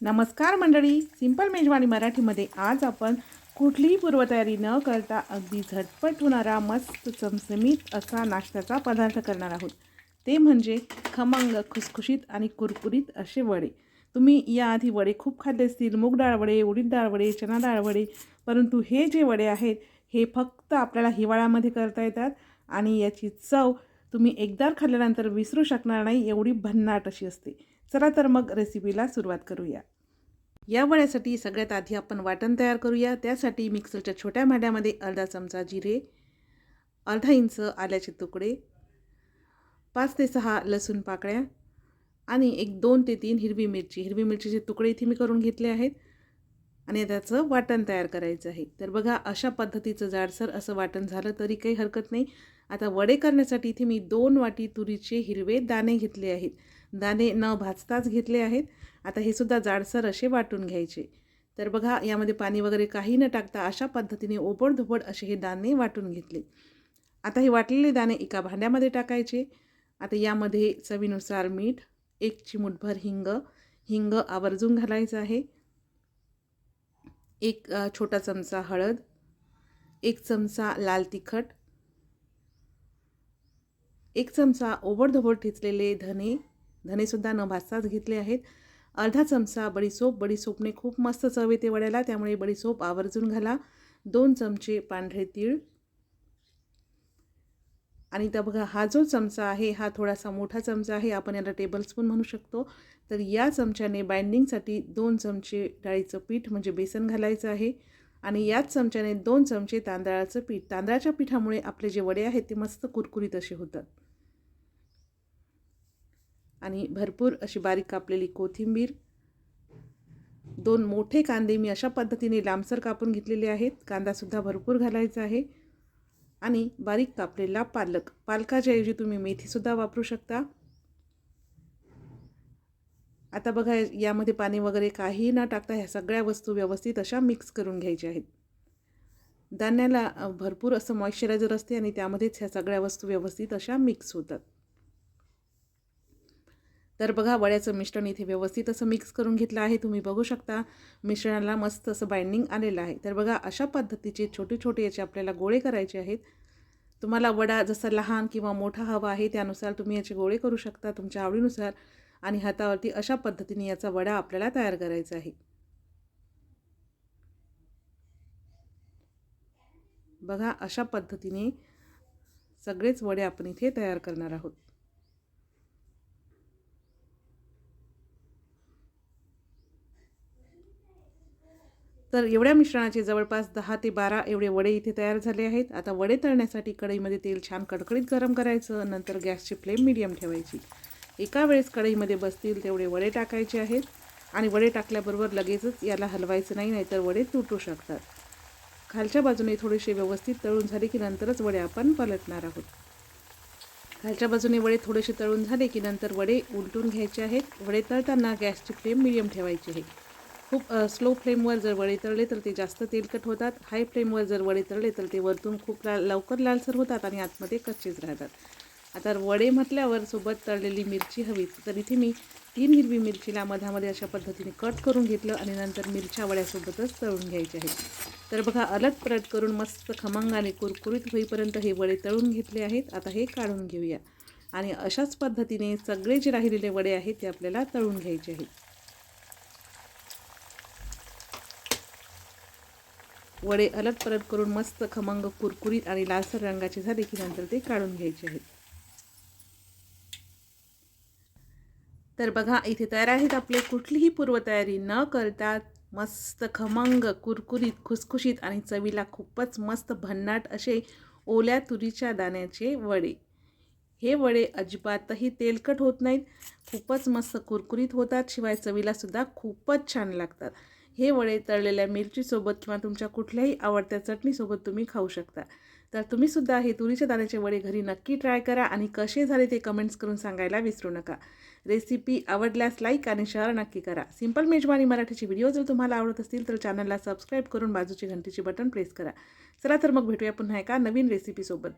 नमस्कार मंडळी. सिंपल मेजवानी मराठीमध्ये आज आपण कुठलीही पूर्वतयारी न करता अगदी झटपट होणारा मस्त चमचमीत असा नाश्त्याचा पदार्थ करणार आहोत. ते म्हणजे खमंग खुसखुशीत आणि कुरकुरीत असे वडे. तुम्ही याआधी वडे खूप खाल्ले असतील मूग डाळ वडे उडीद डाळ वडे चना डाळ वडे परंतु हे जे वडे आहेत हे फक्त आपल्याला हिवाळ्यामध्ये करता येतात आणि याची चव तुम्ही एकदा खाल्ल्यानंतर विसरू शकणार नाही एवढी भन्नाट अशी असते. चला तर मग रेसिपीला सुरुवात करूया. या वड्यासाठी सगळ्यात आधी आपण वाटण तयार करूया. त्यासाठी मिक्सरच्या छोट्या भांड्यामध्ये अर्धा चमचा जिरे अर्धा इंच आल्याचे तुकडे पाच ते सहा लसूण पाकळ्या आणि एक दोन ते तीन हिरवी मिरची. हिरवी मिरचीचे तुकडे इथे मी करून घेतले आहेत आणि त्याचं वाटण तयार करायचं आहे. तर बघा अशा पद्धतीचं जाडसर असं वाटण झालं तरी काही हरकत नाही. आता वडे करण्यासाठी इथे मी दोन वाटी तुरीचे हिरवे दाणे घेतले आहेत. दाणे न भाजताच घेतले आहेत. आता हे सुद्धा जाडसर असे वाटून घ्यायचे. तर बघा यामध्ये पाणी वगैरे काही न टाकता अशा पद्धतीने ओबडधोबड असे हे दाणे वाटून घेतले. आता हे वाटलेले दाणे एका भांड्यामध्ये टाकायचे. आता यामध्ये चवीनुसार मीठ एक चिमूटभर हिंग हिंग आवर्जून घालायचं आहे. एक छोटा चमचा हळद एक चमचा लाल तिखट एक चमचा ओबडधोबड ठेचलेले धने धनेसुद्धा न भाजताच घेतले आहेत. अर्धा चमचा बडीसोप बडीसोपने खूप मस्त चव येते वड्याला त्यामुळे बडीसोप आवर्जून घाला. दोन चमचे पांढरे तीळ. आणि तर बघा हा जो चमचा आहे हा थोडासा मोठा चमचा आहे आपण याला टेबलस्पून म्हणू शकतो. तर या चमच्याने बाइंडिंगसाठी दोन चमचे डाळीचं पीठ म्हणजे बेसन घालायचं आहे. आणि याच चमच्याने दोन चमचे तांदळाचं पीठ. तांदळाच्या पिठामुळे आपले जे वडे आहेत ते मस्त कुरकुरीत असे होतात. आणि भरपूर अशी बारीक कापलेली कोथिंबीर दोन मोठे कांदे मी अशा पद्धतीने लांबसर कापून घेतलेले आहेत. कांदासुद्धा भरपूर घालायचा आहे. आणि बारीक कापलेला पालक. पालकाच्या ऐवजी तुम्ही मेथीसुद्धा वापरू शकता. आता बघा यामध्ये पाणी वगैरे काही न टाकता ह्या सगळ्या वस्तू व्यवस्थित अशा मिक्स करून घ्यायच्या आहेत. धान्याला भरपूर असं मॉइश्चरायझर असते आणि त्यामध्येच ह्या सगळ्या वस्तू व्यवस्थित अशा मिक्स होतात. तर बघा वड्याचं मिश्रण इथे व्यवस्थित असं मिक्स करून घेतलं आहे. तुम्ही बघू शकता मिश्रणाला मस्त असं बाइंडिंग आलेलं आहे. तर बघा अशा पद्धतीचे छोटे छोटे याचे आपल्याला गोळे करायचे आहेत. तुम्हाला वडा जसा लहान किंवा मोठा हवा आहे त्यानुसार तुम्ही याचे गोळे करू शकता तुमच्या आवडीनुसार. आणि हातावरती अशा पद्धतीने याचा वडा आपल्याला तयार करायचा आहे. बघा अशा पद्धतीने सगळेच वडे आपण इथे तयार करणार आहोत. तर एवढ्या मिश्रणाचे जवळपास दहा ते बारा एवढे वडे इथे तयार झाले आहेत. आता वडे तळण्यासाठी कढईमध्ये तेल छान कडकडीत गरम करायचं नंतर गॅसची फ्लेम मिडियम ठेवायची. एका वेळेस कढईमध्ये बसतील तेवढे वडे टाकायचे आहेत आणि वडे टाकल्याबरोबर लगेचच याला हलवायचं नाही नाहीतर वडे तुटू शकतात. खालच्या बाजूने थोडेसे व्यवस्थित तळून झाले की नंतरच वडे आपण पलटणार आहोत. खालच्या बाजूने वडे थोडेसे तळून झाले की नंतर वडे उलटून घ्यायचे आहेत. वडे तळताना गॅसची फ्लेम मिडियम ठेवायची आहे. खूप स्लो फ्लेमवर जर वडे तळले तर ते जास्त तेलकट होतात. हाय फ्लेमवर जर वडे तळले तर ते वरतून खूप लाल लवकर लालसर होतात आणि आतमध्ये कच्चेच राहतात. आता वडे म्हटल्यावर सोबत तळलेली मिरची हवी. तर इथे मी तीन हिरवी मिरचीला मधामध्ये अशा पद्धतीने कट करून घेतलं आणि नंतर मिरच्या वड्यासोबतच तळून घ्यायचे आहेत. तर बघा अलग परट करून मस्त खमंगाने कुरकुरीत होईपर्यंत हे वडे तळून घेतले आहेत. आता हे काढून घेऊया. आणि अशाच पद्धतीने सगळे जे राहिलेले वडे आहेत ते आपल्याला तळून घ्यायचे आहेत. वडे अलट परत करून मस्त खमंग कुरकुरीत आणि लालसर रंगाचे झाले की नंतर ते काढून घ्यायचे आहेत. तर बघा इथे तयार आहेत आपले कुठलीही पूर्वतयारी न करता मस्त खमंग कुरकुरीत खुसखुशीत आणि चवीला खूपच मस्त भन्नाट असे ओल्या तुरीच्या दाण्याचे वडे. हे वडे अजिबातही तेलकट होत नाहीत खूपच मस्त कुरकुरीत होतात शिवाय चवीलासुद्धा खूपच छान लागतात. हे वडे तळलेल्या मिरचीसोबत किंवा तुमच्या कुठल्याही आवडत्या चटणीसोबत तुम्ही खाऊ शकता. तर तुम्हीसुद्धा हे तुरीच्या दाण्याचे वडे घरी नक्की ट्राय करा आणि कसे झाले ते कमेंट्स करून सांगायला विसरू नका. रेसिपी आवडल्यास लाईक आणि शेअर नक्की करा. सिंपल मेजवानी मराठीचे व्हिडिओ जर तुम्हाला आवडत असतील तर चॅनलला सबस्क्राईब करून बाजूची घंटीची बटन प्रेस करा. चला तर मग भेटूया पुन्हा एका नवीन रेसिपीसोबत